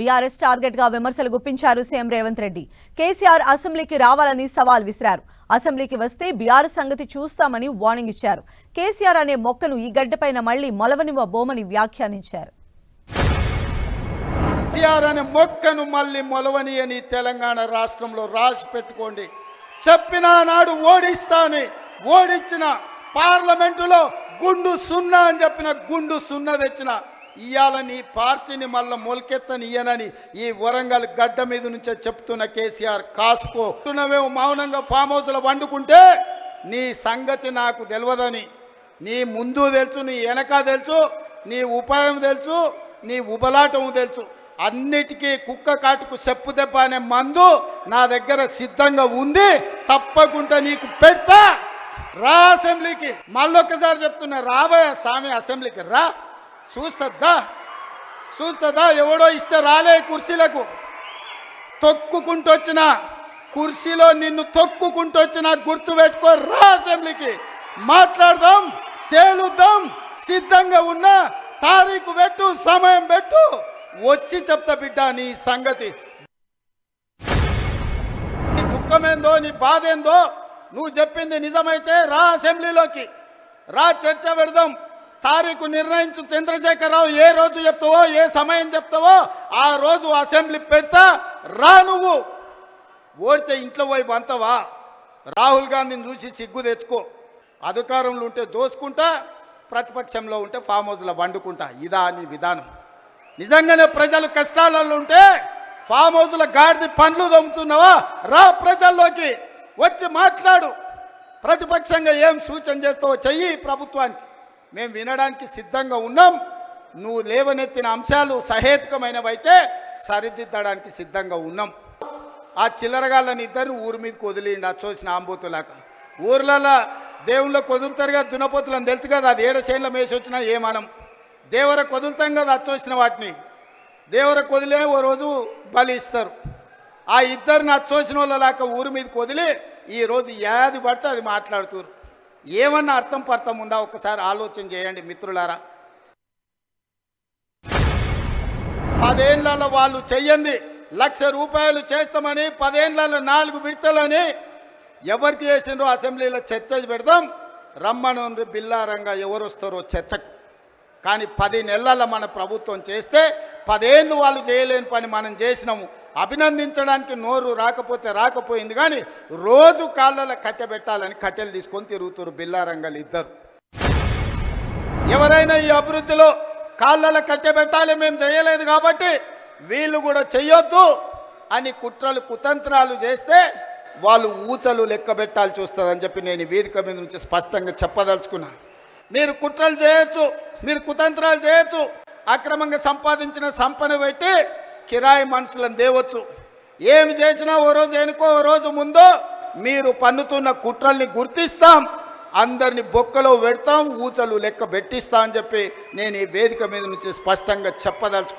BRS టార్గెట్గా విమర్శలు గుప్పించారు సీఎం రేవంత్ రెడ్డి. కేసీఆర్ అసెంబ్లీకి రావాలని సవాల్ విసిరారు. అసెంబ్లీకి వస్తే బీఆర్ఎస్ సంగతి చూస్తామని వార్నింగ్ ఇచ్చారు. కేసీఆర్ అనే మొక్కను ఈ గడ్డపైన మళ్ళీ మొలవనివ్వ బోమని వ్యాఖ్యానించారు. కేసీఆర్ అనే మొక్కను మళ్ళీ మొలవని అని తెలంగాణ రాష్ట్రంలో రాసి పెట్టుకోండి. చెప్పిన నాడు ఓడిస్తాని ఓడించిన పార్లమెంటులో గుండు సున్నా అని చెప్పిన గుండు సున్నా తెచ్చిన ఇవాళ నీ పార్టీని మళ్ళీ మొలకెత్తనియనని ఈ వరంగల్ గడ్డ మీద నుంచే చెప్తున్న కేసీఆర్ కాసుకో. నువ్వేమో మౌనంగా ఫామ్ హౌస్లో వండుకుంటే నీ సంగతి నాకు తెలియదని నీ ముందు తెలుసు నీ వెనక తెలుసు నీ ఉపాయం తెలుసు నీ ఉబలాటం తెలుసు. అన్నిటికీ కుక్క కాటుకు చెప్పు దెబ్బ అనే మందు నా దగ్గర సిద్ధంగా ఉంది. తప్పకుండా నీకు పెడతా. రా అసెంబ్లీకి. మళ్ళొక్కసారి చెప్తున్నా రాబోయే స్వామి అసెంబ్లీకి రా. చూస్తుందా చూస్తుందా ఎవడో ఇస్తే రాలే కుర్చీలకు. తొక్కుకుంటొచ్చిన కుర్చీలో నిన్ను తొక్కుకుంటొచ్చిన గుర్తు పెట్టుకో రా అసెంబ్లీకి. మాట్లాడదాం తేలుద్దాం సిద్ధంగా ఉన్నా తారీఖు పెట్టు సమయం పెట్టు. వచ్చి చెప్తా బిడ్డ నీ సంగతి. నీ దుఃఖమేందో నీ బాధ ఏందో నువ్వు చెప్పింది నిజమైతే రా అసెంబ్లీలోకి. రా చర్చ పెడదాం. తారీఖు నిర్ణయించు చంద్రశేఖరరావు ఏ రోజు చెప్తావో ఏ సమయం చెప్తావో ఆ రోజు అసెంబ్లీ పెడతా రా నువ్వు. ఓడితే ఇంట్లో వైపు అంతవా రాహుల్ గాంధీని చూసి సిగ్గు తెచ్చుకో. అధికారంలో ఉంటే దోసుకుంటా ప్రతిపక్షంలో ఉంటే ఫామ్ హౌస్లో వండుకుంటా. ఇదా అని విధానం. నిజంగానే ప్రజలు కష్టాలలో ఉంటే ఫామ్ హౌస్ల గాడిది పండ్లు దొమ్ముతున్నావా? రా ప్రజల్లోకి. వచ్చి మాట్లాడు. ప్రతిపక్షంగా ఏం సూచన చేస్తావో చెయ్యి ప్రభుత్వానికి. మేము వినడానికి సిద్ధంగా ఉన్నాం. నువ్వు లేవనెత్తిన అంశాలు సహేతుకమైనవైతే సరిదిద్దడానికి సిద్ధంగా ఉన్నాం. ఆ చిల్లరగాళ్ళని ఇద్దరు ఊరి మీదకి వదిలిండి అచ్చోసిన ఆంబోతులాక ఊర్లలో దేవుళ్ళ కొదులుతారుగా కదా దున్నపోతులని తెలుసు కదా అది ఏడ చేనుల మేసి వచ్చినా ఏమనం దేవరకు కొదులుతాం కదా అచ్చోసిన వాటిని. దేవరకు కొదిలే ఓ రోజు బలి ఇస్తారు. ఆ ఇద్దరిని అచ్చోసిన వాళ్ళలాక ఊరి మీదకి వదిలి ఈరోజు ఏది పడితే అది మాట్లాడుతున్నారు ఏమన్నా అర్థం పర్థం ఉందా? ఒక్కసారి ఆలోచన చేయండి మిత్రులారా. పదేళ్ళలో వాళ్ళు చెయ్యండి. లక్ష రూపాయలు చేస్తామని పదేళ్ళలో నాలుగు విడతలని ఎవరికి చేసినారో అసెంబ్లీలో చర్చ పెడదాం. రమ్మను బిల్లారంగా ఎవరు వస్తారో చర్చ కానీ పది నెలల మన ప్రభుత్వం చేస్తే పదేళ్ళు వాళ్ళు చేయలేని పని మనం చేసినాము. అభినందించడానికి నోరు రాకపోతే రాకపోయింది కానీ రోజు కాళ్ళలో కట్టెబెట్టాలని కట్టెలు తీసుకొని తిరుగుతారు బిల్లారంగలు ఇద్దరు. ఎవరైనా ఈ అభివృద్ధిలో కాళ్ళలో కట్టెబెట్టాలి మేము చేయలేదు కాబట్టి వీళ్ళు కూడా చెయ్యొద్దు అని కుట్రలు కుతంత్రాలు చేస్తే వాళ్ళు ఊచలు లెక్క పెట్టాల్సి వస్తుందని చెప్పి నేను వేదిక మీద నుంచి స్పష్టంగా చెప్పదలుచుకున్నా. మీరు కుట్రలు చేయొచ్చు మీరు కుతంత్రాలు చేయొచ్చు అక్రమంగా సంపాదించిన సంపద పెట్టి కిరాయి మనుషులను దేవచ్చు ఏమి చేసినా ఓ రోజు వెనుకో ఓ రోజు ముందో మీరు పన్నుతున్న కుట్రల్ని గుర్తిస్తాం. అందరిని బొక్కలో పెడతాం ఊచలు లెక్క పెట్టిస్తా అని చెప్పి నేను ఈ వేదిక మీద నుంచి స్పష్టంగా చెప్పదలుచుకున్నాను